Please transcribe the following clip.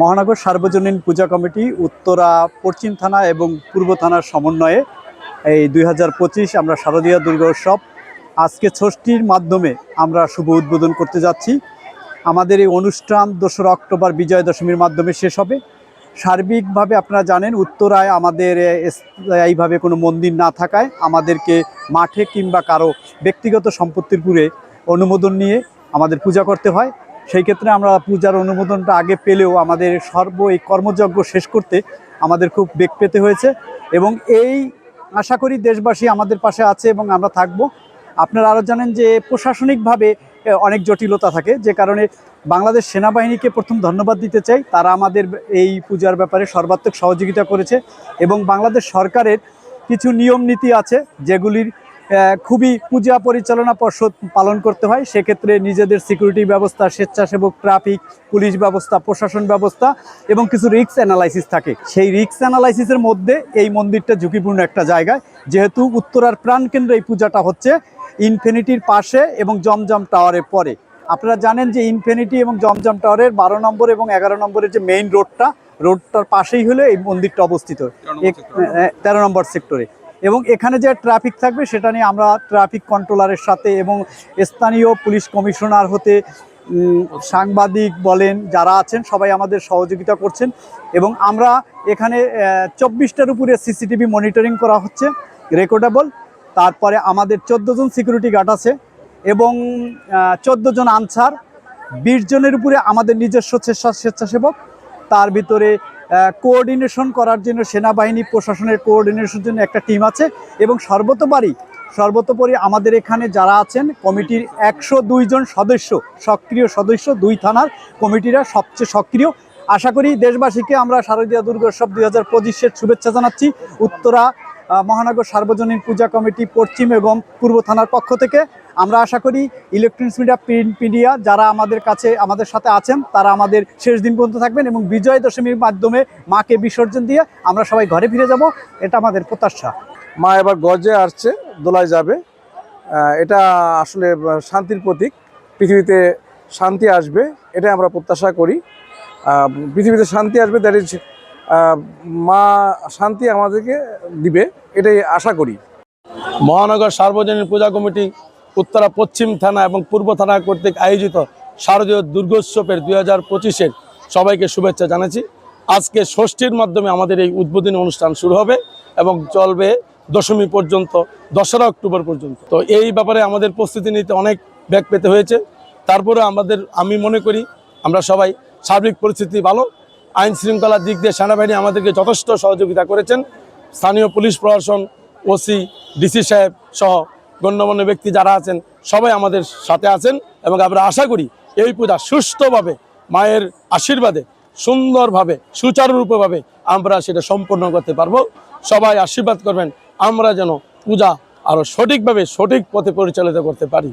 মহানগর সার্বজনীন পূজা কমিটি উত্তরা পশ্চিম থানা এবং পূর্ব থানার সমন্বয়ে এই দুই হাজার পঁচিশ আমরা শারদীয় দুর্গা উৎসব আজকে ষষ্ঠীর মাধ্যমে আমরা শুভ উদ্বোধন করতে যাচ্ছি। আমাদের এই অনুষ্ঠান দোসরা অক্টোবর বিজয় দশমীর মাধ্যমে শেষ হবে। সার্বিকভাবে আপনারা জানেন, উত্তরায় আমাদের এইভাবে কোনো মন্দির না থাকায় আমাদেরকে মাঠে কিংবা কারও ব্যক্তিগত সম্পত্তির পুরে অনুমোদন নিয়ে আমাদের পূজা করতে হয়। সেই ক্ষেত্রে আমরা পূজার অনুমোদনটা আগে পেলেও আমাদের সর্ব এই কর্মযজ্ঞ শেষ করতে আমাদের খুব বেগ পেতে হয়েছে এবং এই আশা করি দেশবাসী আমাদের পাশে আছে এবং আমরা থাকব। আপনারা আরও জানেন যে প্রশাসনিকভাবে অনেক জটিলতা থাকে, যে কারণে বাংলাদেশ সেনাবাহিনীকে প্রথম ধন্যবাদ দিতে চাই। তারা আমাদের এই পূজার ব্যাপারে সর্বাত্মক সহযোগিতা করেছে এবং বাংলাদেশ সরকারের কিছু নিয়ম নীতি আছে, যেগুলির খুবই পূজা পরিচালনা পর্ষদ পালন করতে হয়। সেক্ষেত্রে নিজেদের সিকিউরিটি ব্যবস্থা স্বেচ্ছাসেবক ট্রাফিক পুলিশ ব্যবস্থা প্রশাসন ব্যবস্থা এবং কিছু রিক্স অ্যানালাইসিস থাকে। সেই রিক্স অ্যানালাইসিসের মধ্যে এই মন্দিরটা ঝুঁকিপূর্ণ একটা জায়গায়। যেহেতু উত্তরার প্রাণকেন্দ্রে এই পূজাটা হচ্ছে ইনফিনিটির পাশে এবং জমজম টাওয়ারের পরে। আপনারা জানেন যে ইনফিনিটি এবং জমজম টাওয়ারের বারো নম্বর এবং এগারো নম্বরের যে মেইন রোডটা রোডটার পাশেই হলো এই মন্দিরটা অবস্থিত। তেরো নম্বর সেক্টরে এবং এখানে যে ট্রাফিক থাকবে সেটা নিয়ে আমরা ট্রাফিক কন্ট্রোলারের সাথে এবং স্থানীয় পুলিশ কমিশনার হতে সাংবাদিক বলেন, যারা আছেন, সবাই আমাদের সহযোগিতা করছেন। এবং আমরা এখানে চব্বিশটার উপরে সিসিটিভি মনিটরিং করা হচ্ছে রেকর্ডেবল তারপরে আমাদের চোদ্দ জন সিকিউরিটি গার্ড আছে এবং চোদ্দ জন আনসার। বিশ জনের উপরে আমাদের নিজস্ব স্বেচ্ছা- স্বেচ্ছাসেবক। তার ভিতরে কোঅর্ডিনেশন করার জন্য সেনাবাহিনী, প্রশাসনের কোঅর্ডিনেশনের জন্য একটা টিম আছে এবং সর্বতোপরি সর্বতোপরি আমাদের এখানে যারা আছেন কমিটির একশো জন সদস্য, সক্রিয় সদস্য দুই থানার কমিটিরা সবচেয়ে সক্রিয়। আশা করি দেশবাসীকে আমরা শারদীয় দুর্গোৎসব দুই হাজার পঁচিশের শুভেচ্ছা জানাচ্ছি। উত্তরা মহানগর সার্বজনীন পূজা কমিটি পশ্চিম এবং পূর্ব থানার পক্ষ থেকে আমরা আশা করি ইলেকট্রনিক্স মিডিয়া প্রিন্ট মিডিয়া যারা আমাদের কাছে, আমাদের সাথে আছেন, তারা আমাদের শেষ দিন পর্যন্ত থাকবেন এবং বিজয় দশমীর মাধ্যমে মাকে বিসর্জন দিয়ে আমরা সবাই ঘরে ফিরে যাব। এটা আমাদের প্রত্যাশা। মা এবার গজে আসছে, দোলায় যাবে। এটা আসলে শান্তির প্রতীক। পৃথিবীতে শান্তি আসবে, এটাই আমরা প্রত্যাশা করি। পৃথিবীতে শান্তি আসবে দ্যাট ইজ মা শান্তি আমাদেরকে দিবে, এটাই আশা করি। মহানগর সার্বজনীন পূজা কমিটি উত্তরা পশ্চিম থানা এবং পূর্ব থানা কর্তৃক আয়োজিত শারদীয় দুর্গোৎসবের দুই হাজার পঁচিশের সবাইকে শুভেচ্ছা জানাচ্ছি। আজকে ষষ্ঠীর মাধ্যমে আমাদের এই উদ্বোধনী অনুষ্ঠান শুরু হবে এবং চলবে দশমী পর্যন্ত, দশরা অক্টোবর পর্যন্ত। তো এই ব্যাপারে আমাদের প্রস্তুতি নিতে অনেক ব্যাগ পেতে হয়েছে। তারপরে আমাদের, আমি মনে করি, আমরা সবাই সার্বিক পরিস্থিতি ভালো আইন শৃঙ্খলার দিক দিয়ে সেনাবাহিনী আমাদেরকে যথেষ্ট সহযোগিতা করেছেন। স্থানীয় পুলিশ প্রশাসন, ওসি, ডিসি সাহেব সহ গণ্যমান্য ব্যক্তি যারা আছেন, সবাই আমাদের সাথে আছেন এবং আমরা আশা করি এই পূজা সুস্থভাবে মায়ের আশীর্বাদে, সুন্দরভাবে, সুচারুরূপভাবে আমরা সেটা সম্পন্ন করতে পারব। সবাই আশীর্বাদ করবেন, আমরা যেন পূজা আরও সঠিকভাবে, সঠিক পথে পরিচালিত করতে পারি।